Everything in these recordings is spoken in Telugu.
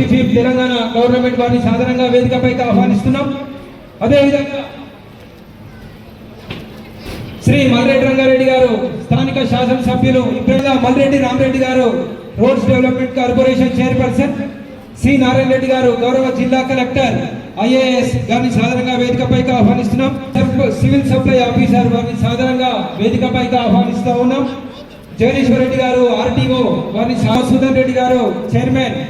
చీఫ్ విప్ తెలంగాణ గవర్నమెంట్ వారిని సాధారణంగా వేదికపైకి ఆహ్వానిస్తున్నాం. అదేవిధంగా శ్రీ మల్రెడ్డి రంగారెడ్డి గారు స్థానిక శాసనసభ్యులు ఇప్పుడుగా మల్రెడ్డి రామరెడ్డి గారు roads development corporation chairperson C Narayana Reddy గారు గౌరవ జిల్లా కలెక్టర్ ఐఏఎస్ గారిని సాధారణంగా వేదికపైకి ఆహ్వానిస్తున్నాం. సివిల్ సప్లై ఆఫీసర్ వారిని సాధారణంగా వేదికపైకి ఆహ్వానిస్తూ ఉన్నాం. జగదీశ్వర్ రెడ్డి గారు ఆర్టీఓ వారిని సామసుదన్ రెడ్డి గారు చైర్మన్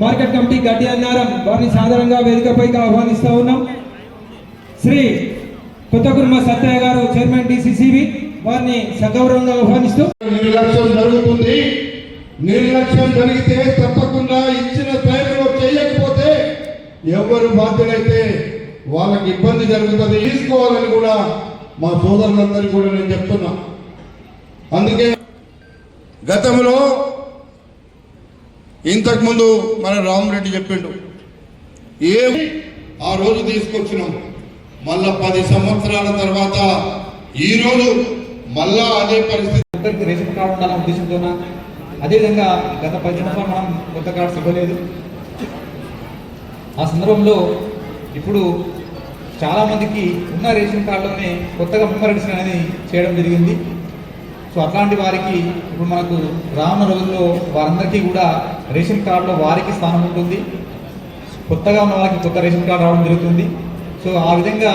మార్కెట్ కమిటీ గడ్డి అన్నారం. వారిని సాధారణంగా వేదికపైకి ఆహ్వానిస్తూ ఉన్నాం. శ్రీ కొత్తకుర్మ కుర్మ గారు చైర్మన్ డిసిసిబి వారిని సగౌరవంగా ఆహ్వానిస్తూ నిర్లక్ష్యం జరుగుతుంది. నిర్లక్ష్యం జరిగితే తప్పకుండా ఇచ్చిన టైంలో చేయకపోతే ఎవరు బాధ్యులైతే వాళ్ళకి ఇబ్బంది జరుగుతుంది తీసుకోవాలని కూడా మా సోదరులందరికీ కూడా నేను చెప్తున్నా. అందుకే గతంలో ఇంతకుముందు మన రామరెడ్డి చెప్పిండు. ఏం ఆ రోజు తీసుకొచ్చినాం. మళ్ళా పది సంవత్సరాల తర్వాత ఈ రోజు మళ్ళా అదే పరిస్థితి. అందరికీ రేషన్ కార్డు ఉండాలనే ఉద్దేశంతో అదేవిధంగా గత పది సంవత్సరాలు మనం కొత్త కార్డ్స్ ఇవ్వలేదు. ఆ సందర్భంలో ఇప్పుడు చాలామందికి ఉన్న రేషన్ కార్డులోనే కొత్తగా మెమరీషన్ అనేది చేయడం జరిగింది. సో అట్లాంటి వారికి ఇప్పుడు మనకు రానున్న రోజుల్లో వారందరికీ కూడా రేషన్ కార్డులో వారికి స్థానం ఉంటుంది. కొత్తగా ఉన్న వాళ్ళకి కొత్త రేషన్ కార్డు రావడం జరుగుతుంది. సో ఆ విధంగా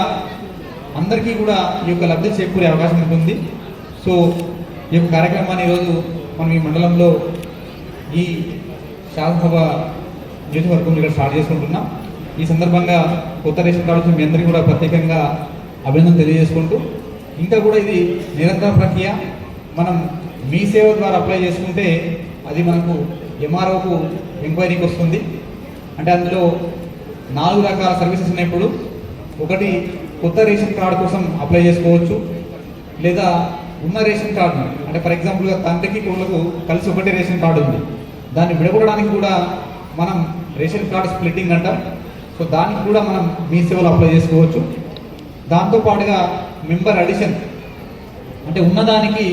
అందరికీ కూడా ఈ యొక్క లబ్ధి చేకూరే అవకాశం ఉంటుంది. సో ఈ యొక్క కార్యక్రమాన్ని ఈరోజు మనం ఈ మండలంలో ఈ శాసనసభ నియోజకవర్గం ఇక్కడ స్టార్ట్ చేసుకుంటున్నాం. ఈ సందర్భంగా కొత్త రేషన్ కార్డు మీ అందరికీ కూడా ప్రత్యేకంగా అభినందన తెలియజేసుకుంటూ ఇంకా కూడా ఇది నిరంతర ప్రక్రియ. మనం మీ సేవ ద్వారా అప్లై చేసుకుంటే అది మనకు ఎంఆర్ఓకు ఎంక్వైరీకి వస్తుంది. అంటే అందులో నాలుగు రకాల సర్వీసెస్ ఉన్నాయి ఇప్పుడు. ఒకటి కొత్త రేషన్ కార్డు కోసం అప్లై చేసుకోవచ్చు. లేదా ఉన్న రేషన్ కార్డును అంటే ఫర్ ఎగ్జాంపుల్గా తండ్రికి కొడుకు కలిసి ఒకటే రేషన్ కార్డు ఉంది. దాన్ని విడగొట్టడానికి కూడా మనం రేషన్ కార్డు స్ప్లిట్టింగ్ అంటాం. సో దానికి కూడా మనం మీ సేవలు అప్లై చేసుకోవచ్చు. దాంతో పాటుగా మెంబర్ అడిషన్ అంటే ఉన్నదానికి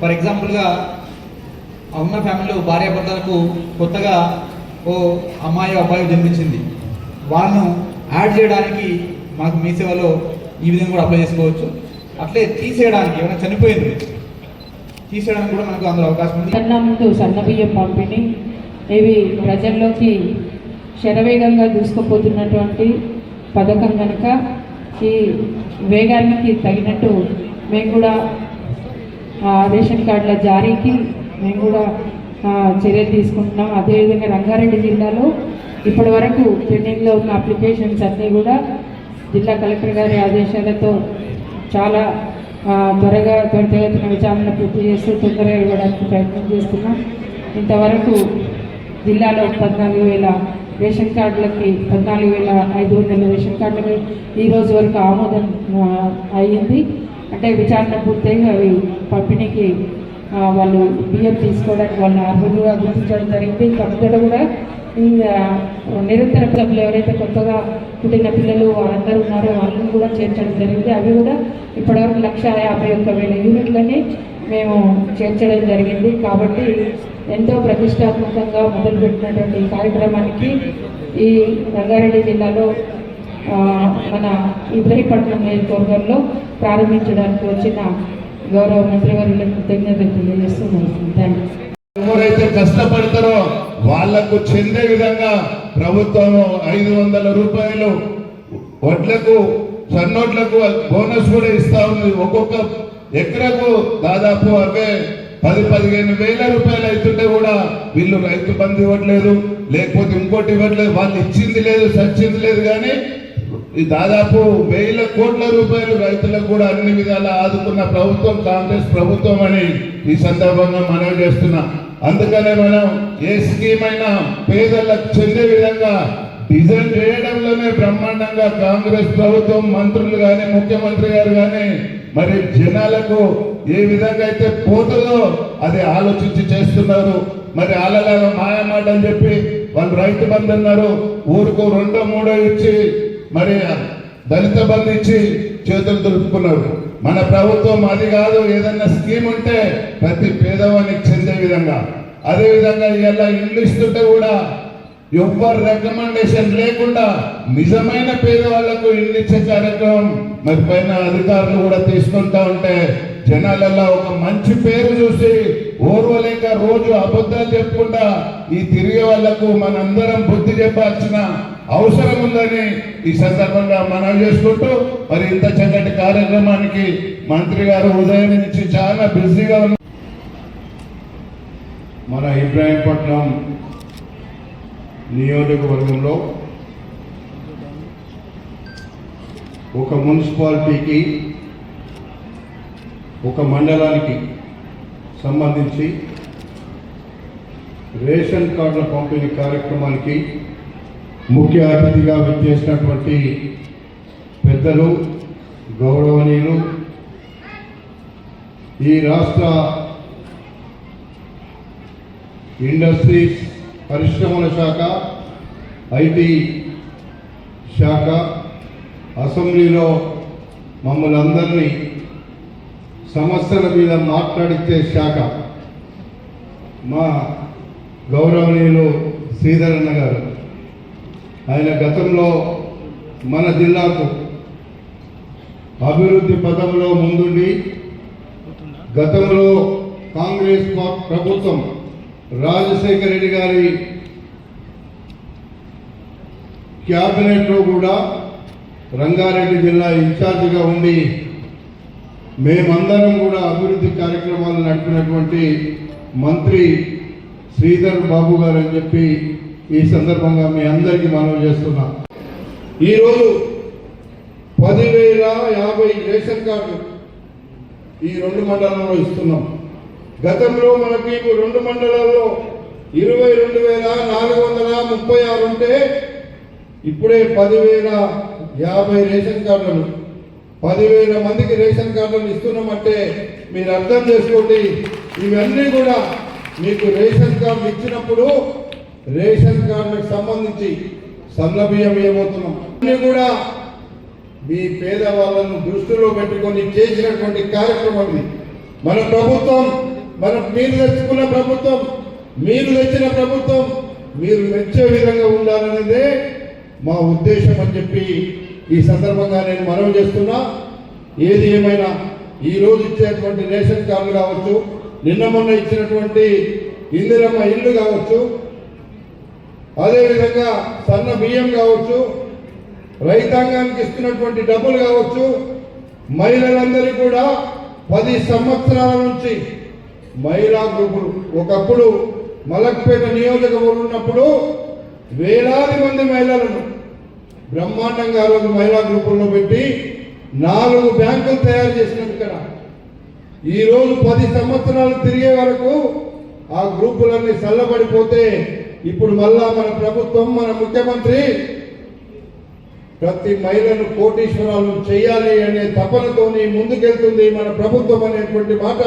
ఫర్ ఎగ్జాంపుల్గా ఉన్న ఫ్యామిలీలో భార్యాభర్తలకు కొత్తగా ఓ అమ్మాయి అబ్బాయి జన్మించింది. వాళ్ళను యాడ్ చేయడానికి మనకు మీ సేవలో ఈ విధంగా కూడా అప్లై చేసుకోవచ్చు. అట్లే తీసేయడానికి ఏమైనా చనిపోయింది తీసేయడానికి కూడా మనకు అందులో అవకాశం ఉంది. సన్న సన్నబియ్యం పంపిణీ ఇవి ప్రజల్లోకి శరవేగంగా దూసుకుపోతున్నటువంటి పథకం కనుక ఈ వేగానికి తగినట్టు మేము కూడా రేషన్ కార్డుల జారీకి మేము కూడా చర్యలు తీసుకుంటున్నాం. అదేవిధంగా రంగారెడ్డి జిల్లాలో ఇప్పటి వరకు పెండింగ్లో ఉన్న అప్లికేషన్స్ అన్నీ కూడా జిల్లా కలెక్టర్ గారి ఆదేశాలతో చాలా త్వరగా త్వరితగతిన విచారణ పూర్తి చేస్తూ తొందరగా ఇవ్వడానికి ప్రయత్నం చేస్తున్నాం. ఇంతవరకు జిల్లాలో పద్నాలుగు వేల రేషన్ కార్డులకి పద్నాలుగు వేల ఐదు వందల రేషన్ కార్డులకి ఈ రోజు వరకు ఆమోదం అయ్యింది అంటే విచారణ పూర్తయి అవి పంపిణీకి వాళ్ళు బియ్యం తీసుకోవడానికి వాళ్ళని అర్హులుగా గుర్తించడం జరిగింది. ఇంకా ముందట కూడా నిరంతర సభ్యులు ఎవరైతే కొత్తగా పుట్టిన పిల్లలు వాళ్ళందరూ ఉన్నారో వాళ్ళని కూడా చేర్చడం జరిగింది. అవి కూడా ఇప్పటివరకు లక్ష యాభై ఒక్క వేల యూనిట్లని మేము చేర్చడం జరిగింది. కాబట్టి ఎంతో ప్రతిష్టాత్మకంగా మొదలుపెట్టినటువంటి కార్యక్రమానికి ఈ రంగారెడ్డి జిల్లాలో మన ఇబ్రహీపట్నం నియోజకవర్గంలో ప్రారంభించడానికి వచ్చిన గౌరవ మంత్రివర్యులకు కృతజ్ఞతలు తెలియజేస్తున్నాను ఎవరైతే కష్టపడతారో వాళ్ళకు చెందే విధంగా ప్రభుత్వం ఐదు వందల రూపాయలు వడ్లకు సన్నోట్లకు బోనస్ కూడా ఇస్తా ఉంది. ఒక్కొక్క ఎకరకు దాదాపు అవే పది పదిహేను వేల రూపాయలు అవుతుంటే కూడా వీళ్ళు రైతు బంధు ఇవ్వట్లేదు లేకపోతే ఇంకోటి ఇవ్వట్లేదు. వాళ్ళు ఇచ్చింది లేదు సచ్చింది లేదు కానీ ఈ దాదాపు వేల కోట్ల రూపాయలు రైతులకు కూడా అన్ని విధాలా ఆదుకున్న ప్రభుత్వం కాంగ్రెస్ ప్రభుత్వం అని ఈ సందర్భంగా మనవి చేస్తున్నా. అందుకనే మనం ఏ స్కీమ్ అయినా పేదలకు చెందే విధంగా డిజైన్ చేయడంలోనే బ్రహ్మాండంగా కాంగ్రెస్ ప్రభుత్వం మంత్రులు కానీ ముఖ్యమంత్రి గారు కానీ మరి జనాలకు ఏ విధంగా అయితే పోతుందో అది ఆలోచించి చేస్తున్నారు. మరి వాళ్ళలాగా మాయమాట అని చెప్పి వాళ్ళు రైతు బంధు అన్నారు. ఊరుకు రెండో మూడో ఇచ్చి మరి దళిత బంధు ఇచ్చి చేతులు దొరుకుతున్నాడు మన ప్రభుత్వం అది కాదు ఏదన్నా స్కీమ్ ఉంటే ప్రతి పేదవానికి చెందే విధంగా. అదే విధంగా ఇలా ఇల్లు ఇస్తుంటే కూడా ఎవరు రికమెండేషన్ లేకుండా నిజమైన పేదవాళ్ళకు ఇల్లు ఇచ్చే కార్యక్రమం మరి పైన అధికారులు కూడా తీసుకుంటా ఉంటే జనాలలో ఒక మంచి పేరు చూసి ఓర్వలేక రోజు అబద్ధాలు చెప్పుకుంటా ఈ తిరిగే వాళ్ళకు మనందరం బుద్ధి చెప్పాల్సిన అవసరం ఉందని ఈ సందర్భంగా మనం చేసుకుంటూ మరి ఇంత చక్కటి కార్యక్రమానికి మంత్రి గారు ఉదయం నుంచి చాలా బిజీగా ఉన్నారు. మన ఇబ్రాహీంపట్నం నియోజకవర్గంలో ఒక మున్సిపాలిటీకి ఒక మండలానికి సంబంధించి రేషన్ కార్డుల పంపిణీ కార్యక్రమానికి ముఖ్య అతిథిగా విచ్చేసినటువంటి పెద్దలు గౌరవనీయులు ఈ రాష్ట్ర ఇండస్ట్రీస్ పరిశ్రమల శాఖ ఐటీ శాఖ అసెంబ్లీలో మమ్మల్ని అందరినీ సమస్యల మీద మాట్లాడించే శాఖ మా గౌరవనీయులు శ్రీధరన్న గారు. ఆయన గతంలో మన జిల్లాకు అభివృద్ధి పథంలో ముందుండి గతంలో కాంగ్రెస్ ప్రభుత్వం రాజశేఖర రెడ్డి గారి క్యాబినెట్లో కూడా రంగారెడ్డి జిల్లా ఇన్ఛార్జిగా ఉండి మేమందరం కూడా అభివృద్ధి కార్యక్రమాలు నడిపినటువంటి మంత్రి శ్రీధర్ బాబు గారు అని చెప్పి ఈ సందర్భంగా మీ అందరికీ మనం చేస్తున్నాం. ఈరోజు పదివేల యాభై రేషన్ కార్డు ఈ రెండు మండలంలో ఇస్తున్నాం. గతంలో మనకి రెండు మండలాల్లో ఇరవై రెండు వేల నాలుగు వందల ముప్పై ఆరు ఉంటే ఇప్పుడే పదివేల యాభై రేషన్ కార్డులు పదివేల మందికి రేషన్ కార్డులు ఇస్తున్నామంటే మీరు అర్థం చేసుకోండి ఇవన్నీ కూడా మీకు రేషన్ కార్డు ఇచ్చినప్పుడు రేషన్ కార్డులకు సంబంధించి సంలభ్యం ఏమవుతున్నాం ఇవ్వబోతున్నాం కూడా మీ పేదవాళ్ళను దృష్టిలో పెట్టుకొని చేసినటువంటి కార్యక్రమం ఇది. మన ప్రభుత్వం మన మీరు తెచ్చుకున్న ప్రభుత్వం మీరు తెచ్చిన ప్రభుత్వం మీరు మెచ్చే విధంగా ఉండాలనేదే మా ఉద్దేశం అని చెప్పి ఈ సందర్భంగా నేను మనవి చేస్తున్నా. ఏది ఏమైనా ఈ రోజు ఇచ్చేటువంటి రేషన్ కార్డు కావచ్చు నిన్న మొన్న ఇచ్చినటువంటి ఇందిరమ్మ ఇల్లు కావచ్చు అదేవిధంగా సన్న బియ్యం కావచ్చు రైతాంగానికి ఇస్తున్నటువంటి డబ్బులు కావచ్చు మహిళలందరూ కూడా పది సంవత్సరాల నుంచి మహిళా గ్రూపులు. ఒకప్పుడు మలక్పేట నియోజకవర్గం ఉన్నప్పుడు వేలాది మంది మహిళలను బ్రహ్మాండంగా రోజు మహిళా గ్రూపుల్లో పెట్టి నాలుగు బ్యాంకులు తయారు చేసినాం ఇక్కడ. ఈరోజు పది సంవత్సరాలు తిరిగే వరకు ఆ గ్రూపులన్నీ చల్లబడిపోతే ఇప్పుడు మళ్ళా మన ప్రభుత్వం మన ముఖ్యమంత్రి ప్రతి మహిళను కోటీశ్వరాలు చేయాలి అనే తపనతోని ముందుకెళ్తుంది మన ప్రభుత్వం అనేటువంటి మాట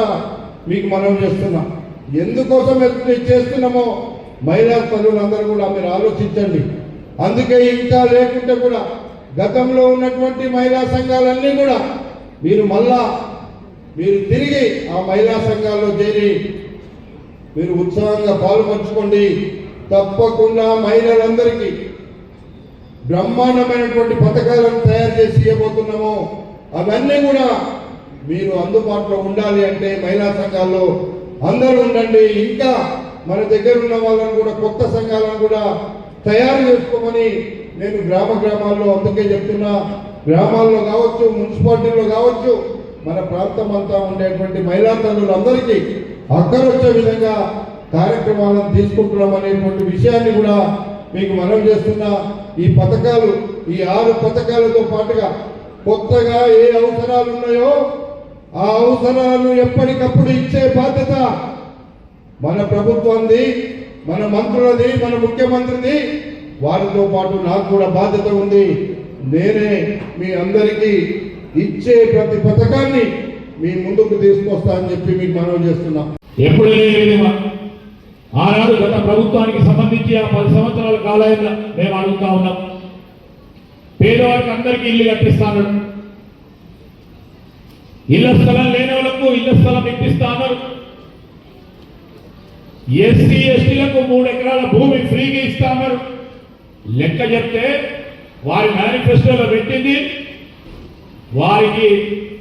మీకు మనం చేస్తున్నాం. ఎందుకోసం ఇది చేస్తున్నామో మహిళా తల్లులందరూ కూడా మీరు ఆలోచించండి. అందుకే ఇంకా లేకుంటే కూడా గతంలో ఉన్నటువంటి మహిళా సంఘాలన్నీ కూడా మీరు మళ్ళా మీరు తిరిగి ఆ మహిళా సంఘాల్లో చేరి మీరు ఉత్సాహంగా పాల్పంచుకోండి. తప్పకుండా మహిళలందరికీ బ్రహ్మాండమైనటువంటి పథకాలను తయారు చేసి ఇవ్వబోతున్నాము. అవన్నీ కూడా మీరు అందుబాటులో ఉండాలి అంటే మహిళా సంఘాల్లో అందరూ ఉండండి. ఇంకా మన దగ్గర ఉన్న వాళ్ళని కూడా కొత్త సంఘాలను కూడా తయారు చేసుకోమని నేను గ్రామ గ్రామాల్లో అందుకే చెప్తున్నా. గ్రామాల్లో కావచ్చు మున్సిపాలిటీలో కావచ్చు మన ప్రాంతం అంతా ఉండేటువంటి మహిళా తల్లులందరికీ అక్కరొచ్చే విధంగా కార్యక్రమాలను తీసుకుంటున్నాం అనేటువంటి విషయాన్ని కూడా మీకు మనం చేస్తున్న ఈ పథకాలు ఈ ఆరు పథకాలతో పాటుగా కొత్తగా ఏ అవసరాలు ఉన్నాయో ఆ అవసరాలు ఎప్పటికప్పుడు ఇచ్చే బాధ్యత మన ప్రభుత్వంది మన మంత్రులది మన ముఖ్యమంత్రిది. వారితో పాటు నాకు కూడా బాధ్యత ఉంది. నేనే మీ అందరికీ ఇచ్చే ప్రతి పథకాన్ని మీ ముందుకు తీసుకొస్తా అని చెప్పి మీకు మనవి చేస్తున్నా. ఎప్పుడు ఆనాడు గత ప్రభుత్వానికి సంబంధించి ఆ పది సంవత్సరాల కాలంలో మేము అడుగుతా ఉన్నాం. పేదవాళ్ళకి అందరికీ ఇల్లు కట్టిస్తాను ఇళ్ళ స్థలం లేని వాళ్ళకు ఇళ్ళ స్థలం ఇప్పిస్తాను ఎస్సీ ఎస్టీలకు మూడు ఎకరాల భూమి ఫ్రీగా ఇస్తామన్నారు లెక్క చెప్తే వారి మేనిఫెస్టోలో పెట్టింది. వారికి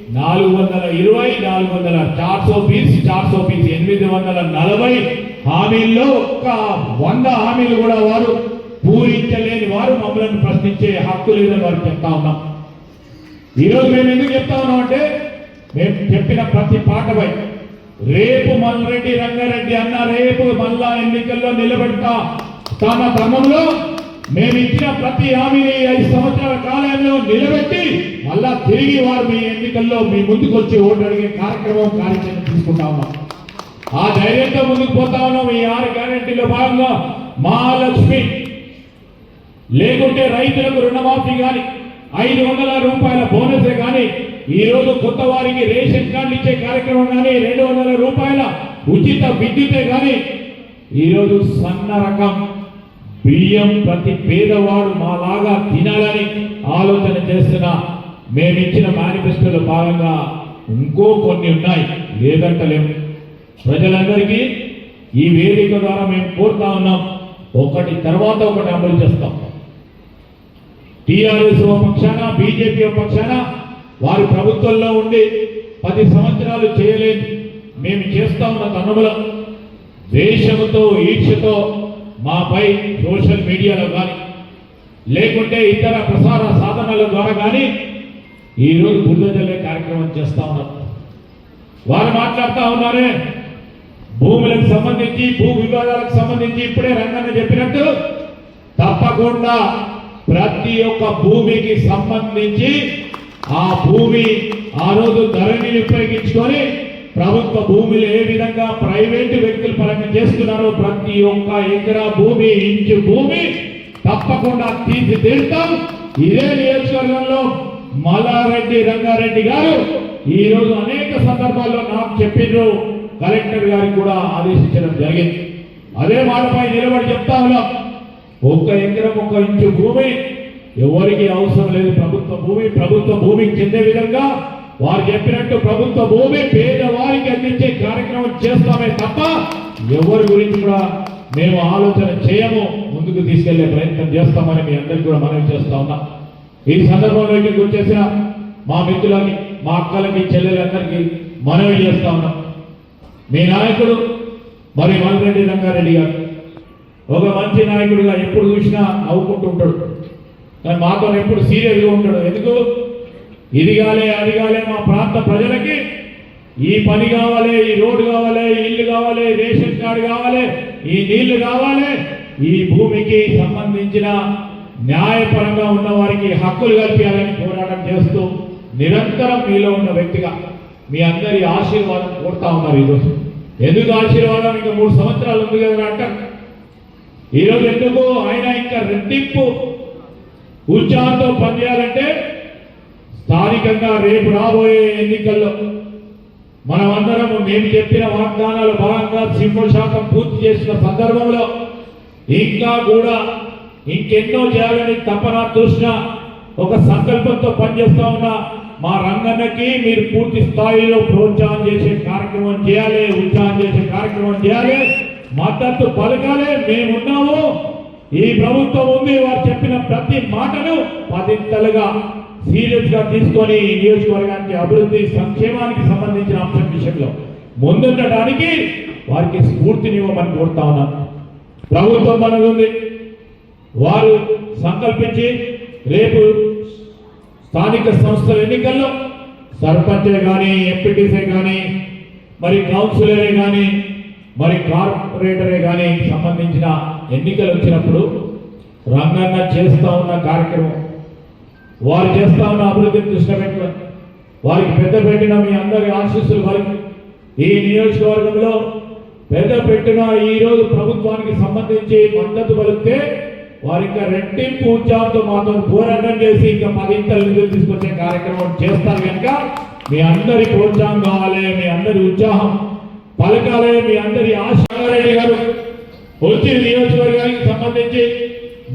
నాలుగు వందల ఇరవై నాలుగు వందల చార్సో పీస్ చార్సో పీస్ ఎనిమిది వందల నలభై హామీల్లో ఒక్క వంద హామీలు కూడా వారు పూరించలేని వారు మమ్మల్ని ప్రశ్నించే హక్కు లేదని వారు చెప్తా ఉన్నాం. ఈరోజు మేము ఎందుకు చెప్తా ఉన్నాం అంటే మేము చెప్పిన ప్రతి పాటపై రేపు మల్రెడ్డి రంగారెడ్డి అన్న రేపు మళ్ళా ఎన్నికల్లో నిలబెడతా. తన క్రమంలో మేము ఇచ్చిన ప్రతి హామీని ఐదు సంవత్సరాల కాలంలో నిలబెట్టి మళ్ళా తిరిగి వారు మీ ఎన్నికల్లో మీ ముందుకు వచ్చి ఓటు అడిగే కార్యక్రమం కార్యక్రమం తీసుకుంటా ఉన్నాం. ఆ ధైర్యంతో ముందుకు పోతా ఉన్నాం ఈ ఆరు గ్యారెంటీలో భాగంగా మహాలక్ష్మి. లేకుంటే రైతులకు రుణమాఫీ కానీ ఐదు వందల రూపాయల బోనసే కానీ ఈ రోజు కొత్త వారికి రేషన్ కార్డు ఇచ్చే కార్యక్రమం కానీ రెండు వందల రూపాయల ఉచిత విద్యుతే కానీ ఈరోజు సన్న రకం బియ్యం ప్రతి పేదవాడు మాలాగా తినాలని ఆలోచన చేస్తున్న మేమిచ్చిన మేనిఫెస్టోలో భాగంగా ఇంకో కొన్ని ఉన్నాయి. లేదంటలేము ప్రజలందరికీ ఈ వేదిక ద్వారా మేము కోరుతా ఉన్నాం ఒకటి తర్వాత ఒకటి అమలు చేస్తాం. టీఆర్ఎస్ ఓ పక్షాన బీజేపీ పక్షాన వారి ప్రభుత్వంలో ఉండి పది సంవత్సరాలు చేయలేదు మేము చేస్తా ఉన్న తనుముల ద్వేషముతో ఈర్ష్యతో మాపై సోషల్ మీడియాలో కానీ లేకుంటే ఇతర ప్రసార సాధనాల ద్వారా కానీ ఈరోజు బుద్ధ జల్లే కార్యక్రమం చేస్తా ఉన్నారు వారు మాట్లాడుతూ ఉన్నారే భూములకు సంబంధించి భూ వివాదాలకు సంబంధించి ఇప్పుడే రంగన్న చెప్పినట్టు తప్పకుండా ప్రతి ఒక్క భూమికి సంబంధించి ఆ భూమి ఆ రోజు ధరణిని ఉపయోగించుకొని ప్రభుత్వ భూమిలు ఏ విధంగా ప్రైవేటు వ్యక్తుల పరంగా చేస్తున్నారో ప్రతి ఒక్క ఎకరా భూమి ఇంచు భూమి తప్పకుండా తీసి ఇదే నియోజకవర్గంలో మల్లారెడ్డి రంగారెడ్డి గారు ఈరోజు అనేక సందర్భాల్లో నాకు చెప్పిండ్రు కలెక్టర్ గారికి కూడా ఆదేశించడం జరిగింది. అదే మాటపై నిలబడి చెప్తా ఉన్నాం ఒక్క ఎకరం ఒక్క ఇంచు భూమి ఎవరికి అవసరం లేదు. ప్రభుత్వ భూమి ప్రభుత్వ భూమికి చెందే విధంగా వారు చెప్పినట్టు ప్రభుత్వ భూమి పేదవారికి అందించే కార్యక్రమం చేస్తామే తప్ప ఎవరి గురించి కూడా మేము ఆలోచన చేయము. ముందుకు తీసుకెళ్ళే ప్రయత్నం చేస్తామని మీ అందరికీ కూడా మనవి చేస్తా ఉన్నాం. ఈ సందర్భంలో ఇక్కడికి వచ్చేసిన మా మిత్రులకి మా అక్కలకి చెల్లెలందరికీ మనవి చేస్తా ఉన్నాం. మీ నాయకుడు మరి మల్రెడ్డి రంగారెడ్డి గారు. ఒక మంచి నాయకుడిగా ఎప్పుడు చూసినా నవ్వుకుంటూ ఉంటాడు. కానీ మాతో ఎప్పుడు సీరియస్గా ఉంటాడు. ఎందుకు? ఇది కాలే అది కాలే మా ప్రాంత ప్రజలకి. ఈ పని కావాలి ఈ రోడ్డు కావాలి ఈ ఇల్లు కావాలి రేషన్ కార్డు కావాలి ఈ నీళ్ళు కావాలి. ఈ భూమికి సంబంధించిన న్యాయపరంగా ఉన్న వారికి హక్కులు కల్పించాలని పోరాటం చేస్తూ నిరంతరం మీలో ఉన్న వ్యక్తిగా మీ అందరి ఆశీర్వాదం కోరుతా ఉన్నారు ఈరోజు. ఎందుకు ఆశీర్వాదం? ఇంకా మూడు సంవత్సరాలు ఉంది కదా అంటారు ఈరోజు ఎందుకు? ఆయన ఇంకా రెట్టింపు ఉత్సాహంతో పనిచేయాలంటే స్థానికంగా రేపు రాబోయే ఎన్నికల్లో మనమందరం మేము చెప్పిన వాగ్దానాలు భాగంగా సింపుల్ శాతం పూర్తి చేసిన సందర్భంలో ఇంకా కూడా ఇంకెన్నో చేయాలని తపన తృష్ణ ఒక సంకల్పంతో పనిచేస్తా ఉన్న మా రంగన్నకి మీరు పూర్తి స్థాయిలో ప్రోత్సాహం చేసే కార్యక్రమం చేయాలి ఉత్సాహం చేసే కార్యక్రమం చేయాలి. మద్దతు పలకాలి మేమున్నాము ఈ ప్రభుత్వం ఉంది వారు చెప్పిన ప్రతి మాటను పదింతలుగా సీరియస్గా తీసుకొని ఈ నియోజకవర్గానికి అభివృద్ధి సంక్షేమానికి సంబంధించిన అంశం విషయంలో ముందుండటానికి వారికి స్ఫూర్తినివ్వమని కోరుతా ఉన్నాను ప్రభుత్వం మనది ఉంది. వారు సంకల్పించి రేపు స్థానిక సంస్థల ఎన్నికల్లో సర్పంచే కానీ ఎంపీటీసీ కానీ మరి కౌన్సిలరే కానీ మరి కార్పొరేటరే కానీ సంబంధించిన ఎన్నికలు వచ్చినప్పుడు రంగన్న చేస్తూ ఉన్న కార్యక్రమం వారు చేస్తూ ఉన్న అభివృద్ధిని దృష్టి పెట్టుకొని వారికి పెద్ద పెట్టిన మీ అందరి ఆశీస్సులు వారికి ఈ నియోజకవర్గంలో పెద్ద పెట్టిన ఈ రోజు ప్రభుత్వానికి సంబంధించి మద్దతు పలికితే వారి ఇంకా రెట్టింపు ఉత్సాహంతో మాతో పోరాటం చేసి ఇంకా పదింతలు నిధులు తీసుకొచ్చే కార్యక్రమం చేస్తారు కనుక మీ అందరి ప్రోత్సాహం కావాలి మీ అందరి ఉత్సాహం పలకాలి మీ అందరి ఆశారెడ్డి గారు. వచ్చి నియోజకవర్గానికి సంబంధించి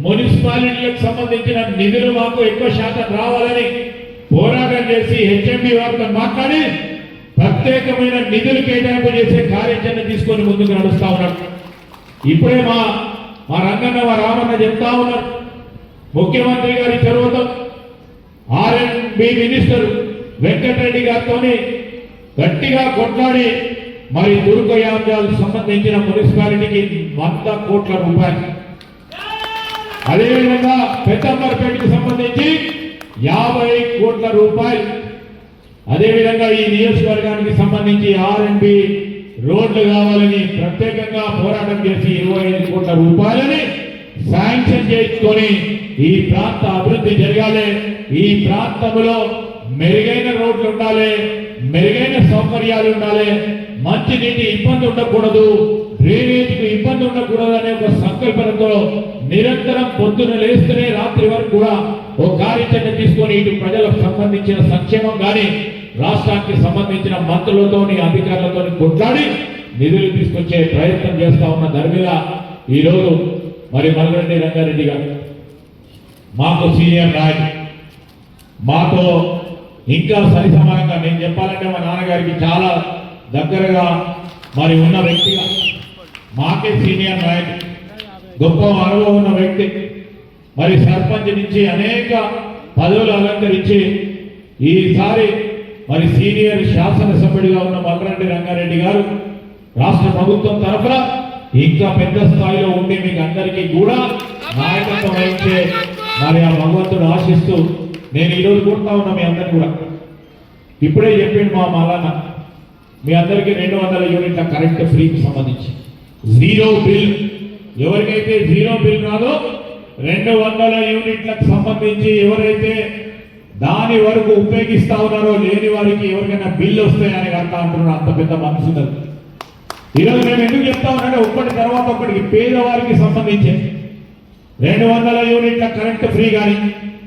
మున్సిపాలిటీలకు సంబంధించిన నిధులు మాకు ఎక్కువ శాతం రావాలని పోరాటం చేసి హెచ్ఎండి వారితో మాట్లాడి ప్రత్యేకమైన నిధులు కేటాయింపు చేసే కార్యాచరణ తీసుకొని ముందుకు నడుస్తా ఉన్నారు ఇప్పుడే మా మా రంగన్న మా రామన్న చెప్తా ఉన్నారు. ముఖ్యమంత్రి గారి చొరవతో ఆర్ఎండ్బి మినిస్టర్ వెంకటరెడ్డి గారితో గట్టిగా కొట్లాడి మరి దుర్గయాంజాలకు సంబంధించిన మున్సిపాలిటీకి వంద కోట్ల రూపాయలు. అదేవిధంగా పెద్దంబరపేటకి సంబంధించి యాభై కోట్ల రూపాయలు. అదేవిధంగా ఈ నియోజకవర్గానికి సంబంధించి ఆర్ఎండ్బి రోడ్లు కావాలని ప్రత్యేకంగా పోరాటం చేసి ఇరవై ఐదు కోట్ల రూపాయలని శాంక్షన్ చేసుకొని ఈ ప్రాంత అభివృద్ధి జరగాలి. ఈ ప్రాంతంలో మెరుగైన రోడ్లు ఉండాలి మెరుగైన సౌకర్యాలు ఉండాలి. మంచి నీటి ఇబ్బంది ఉండకూడదు డ్రైనేజీకి ఇబ్బంది ఉండకూడదు అనే ఒక సంకల్పనతో నిరంతరం పొద్దున లేస్తేనే రాత్రి వరకు కూడా ఒక కార్యాచరణ తీసుకొని ఇటు ప్రజలకు సంబంధించిన సంక్షేమం కానీ రాష్ట్రానికి సంబంధించిన మంత్రులతోని అధికారులతోని కొట్లాడి నిధులు తీసుకొచ్చే ప్రయత్నం చేస్తా ఉన్న ధర్మిల ఈరోజు మరి మల్లారెడ్డి రంగారెడ్డి గారు. మాకు సీనియర్ నాయకుడు. మాతో ఇంకా సరి సమానంగా నేను చెప్పాలంటే మా నాన్నగారికి చాలా దగ్గరగా మరి ఉన్న వ్యక్తిగా మాకే సీనియర్ నాయకుడు. గొప్ప అనుభవం ఉన్న వ్యక్తి. మరి సర్పంచ్ నుంచి అనేక పదవులు అలంకరించి ఈసారి మరి సీనియర్ శాసనసభ్యుడిగా ఉన్న మల్లారెడ్డి రంగారెడ్డి గారు రాష్ట్ర ప్రభుత్వం తరఫున ఇంకా పెద్ద స్థాయిలో ఉండి మీకు అందరికీ కూడా నాయకత్వం వహించే మరి ఆ భగవంతుడు ఆశిస్తూ నేను ఈరోజు కొడతా ఉన్నా మీ అందరు కూడా. ఇప్పుడే చెప్పిండు మా మల్లన్న మీ అందరికీ రెండు వందల యూనిట్ల కరెంట్ ఫ్రీకి సంబంధించి. జీరో బిల్ ఎవరికైతే జీరో బిల్ రాదో రెండు వందల యూనిట్లకు సంబంధించి ఎవరైతే దాని వరకు ఉపయోగిస్తా ఉన్నారో లేని వారికి ఎవరికైనా బిల్లు వస్తాయని అంటా అంటున్నారు అంత పెద్ద మనసు ఈరోజు మేము ఎందుకు చెప్తా ఉన్నాడే ఒక్కటి తర్వాత ఒకటికి పేదవారికి సంబంధించి. రెండు వందల యూనిట్ల కరెంట్ ఫ్రీ కానీ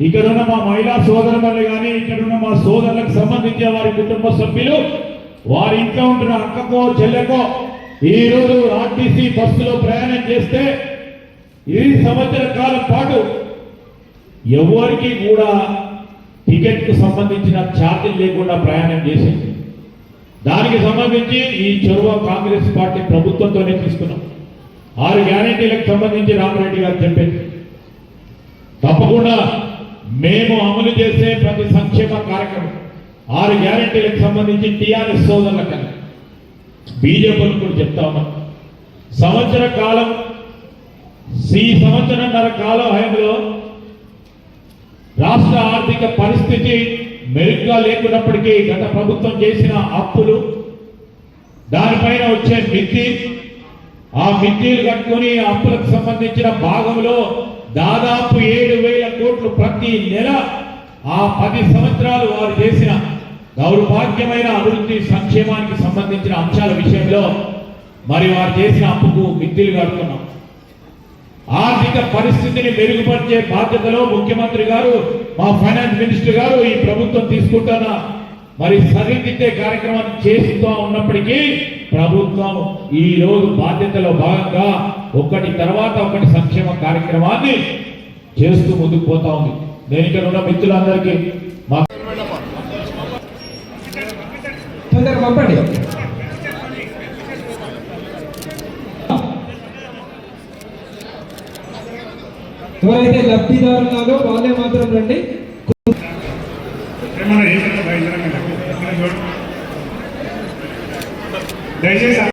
ఇక్కడ ఉన్న మా మహిళా సోదరులు కానీ ఇక్కడ ఉన్న మా సోదరులకు సంబంధించిన వారి కుటుంబ సభ్యులు వారి ఇంట్లో ఉంటున్న అక్కకో చెల్లెకో ఈ రోజు ఆర్టీసీ బస్సులో ప్రయాణం చేస్తే ఈ సంవత్సర కాలం పాటు ఎవరికి కూడా టికెట్కు సంబంధించిన ఛార్జీలు లేకుండా ప్రయాణం చేసింది. దానికి సంబంధించి ఈ చొరవ కాంగ్రెస్ పార్టీ ప్రభుత్వంతోనే తీసుకున్నాం. ఆరు గ్యారెంటీలకు సంబంధించి రామరెడ్డి గారు చెప్పింది. తప్పకుండా మేము అమలు చేసే ప్రతి సంక్షేమ కార్యక్రమం ఆరు గ్యారెంటీలకు సంబంధించి టిఆర్ఎస్ సోదరులకు బీజేపీలకు కూడా చెప్తా ఉన్నాం సంవత్సర కాలం ఈ సంవత్సరంన్నర కాలం హయంలో రాష్ట్ర ఆర్థిక పరిస్థితి మెరుగ్గా లేకున్నప్పటికీ గత ప్రభుత్వం చేసిన అప్పులు దానిపైన వచ్చే మిత్తి ఆ మిత్తిలు కట్టుకొని అప్పులకు సంబంధించిన భాగంలో దాదాపు ఏడు వేల కోట్లు ప్రతి నెల ఆ పది సంవత్సరాలు వారు చేసిన దౌర్భాగ్యమైన అభివృద్ధి సంక్షేమానికి సంబంధించిన అంశాల విషయంలో మరి వారు చేసిన అప్పుకు మిత్తిలు కడుతున్నాం. ఆర్థిక పరిస్థితిని మెరుగుపరిచే బాధ్యతలో ముఖ్యమంత్రి గారు మా ఫైనాన్స్ మినిస్టర్ గారు ఈ ప్రభుత్వం తీసుకుంటున్న మరి సరిదిద్దే కార్యక్రమాన్ని చేస్తూ ఉన్నప్పటికీ ప్రభుత్వం ఈ రోజు బాధ్యతలో భాగంగా ఒకటి తర్వాత ఒకటి సంక్షేమ కార్యక్రమాన్ని చేస్తూ ముందుకు పోతా ఉంది. నేను ఇక్కడ ఉన్న మిత్రులందరికీ మా పంపండి ఎవరైతే లబ్ధిదారులు ఉన్నారో వాళ్ళే మాత్రం రండి. దయచేసి